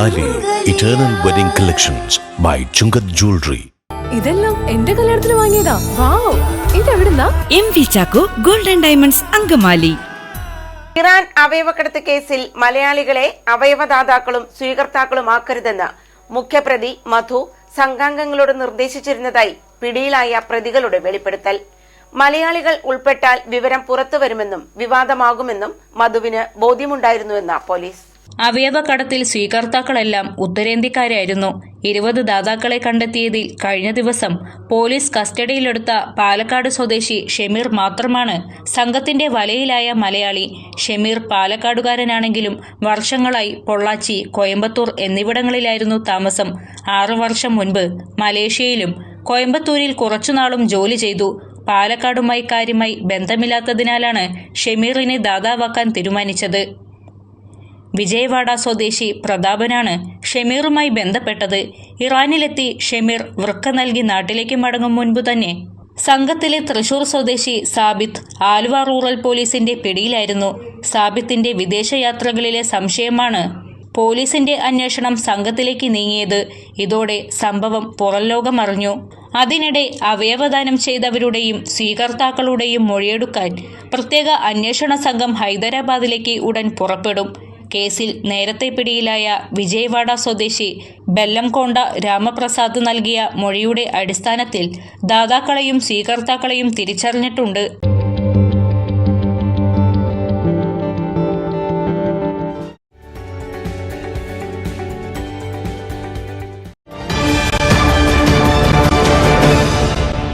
Eternal wedding collections by Chungath jewellery ഇതെല്ലാം എന്റെ കല്യാണത്തിന് വാങ്ങിയതാ. Wow ഇതെവിടുന്നാ? M V Chacko golden diamonds Angamaly. Iran അവയവക്കടത്ത് കേസിൽ മലയാളികളെ അവയവദാതാക്കളും സ്വീകർത്താക്കളും സ്വീകർത്താക്കളുമാക്കരുതെന്ന് മുഖ്യപ്രതി മധു സംഘാംഗങ്ങളോട് നിർദ്ദേശിച്ചിരുന്നതായി പിടിയിലായ പ്രതികളുടെ വെളിപ്പെടുത്തൽ. മലയാളികൾ ഉൾപ്പെട്ടാൽ വിവരം പുറത്തുവരുമെന്നും വിവാദമാകുമെന്നും മധുവിന് ബോധ്യമുണ്ടായിരുന്നുവെന്ന പോലീസ്. അവയവക്കടത്തിൽ സ്വീകർത്താക്കളെല്ലാം ഉത്തരേന്ത്യക്കാരായിരുന്നു. ഇരുപത് ദാതാക്കളെ കണ്ടെത്തിയതിൽ കഴിഞ്ഞ ദിവസം പോലീസ് കസ്റ്റഡിയിലെടുത്ത പാലക്കാട് സ്വദേശി ഷെമീർ മാത്രമാണ് സംഘത്തിന്റെ വലയിലായ മലയാളി. ഷെമീർ പാലക്കാടുകാരനാണെങ്കിലും വർഷങ്ങളായി പൊള്ളാച്ചി കോയമ്പത്തൂർ എന്നിവിടങ്ങളിലായിരുന്നു താമസം. ആറു വർഷം മുൻപ് മലേഷ്യയിലും കോയമ്പത്തൂരിൽ കുറച്ചുനാളും ജോലി ചെയ്തു. പാലക്കാടുമായി കാര്യമായി ബന്ധമില്ലാത്തതിനാലാണ് ഷെമീറിനെ ദാതാവാക്കാൻ തീരുമാനിച്ചത്. വിജയവാഡ സ്വദേശി പ്രതാപനാണ് ഷെമീറുമായി ബന്ധപ്പെട്ടത്. ഇറാനിലെത്തി ഷെമീർ വൃക്ക നൽകി നാട്ടിലേക്ക് മടങ്ങും മുൻപ് തന്നെ. സംഘത്തിലെ തൃശൂർ സ്വദേശി സാബിത്ത് ആലുവ റൂറൽ പോലീസിന്റെ പിടിയിലായിരുന്നു. സാബിത്തിന്റെ വിദേശയാത്രകളിലെ സംശയമാണ് പോലീസിന്റെ അന്വേഷണം സംഘത്തിലേക്ക് നീങ്ങിയത്. ഇതോടെ സംഭവം പുറംലോകമറിഞ്ഞു അതിനിടെ അവയവദാനം ചെയ്തവരുടെയും സ്വീകർത്താക്കളുടെയും മൊഴിയെടുക്കാൻ പ്രത്യേക അന്വേഷണ സംഘം ഹൈദരാബാദിലേക്ക് ഉടൻ പുറപ്പെടും. കേസിൽ നേരത്തെ പിടിയിലായ വിജയവാഡ സ്വദേശി ബെല്ലംകൊണ്ട രാമപ്രസാദ് നൽകിയ മൊഴിയുടെ അടിസ്ഥാനത്തിൽ ദാതാക്കളെയും സ്വീകർത്താക്കളെയും തിരിച്ചറിഞ്ഞിട്ടുണ്ട്.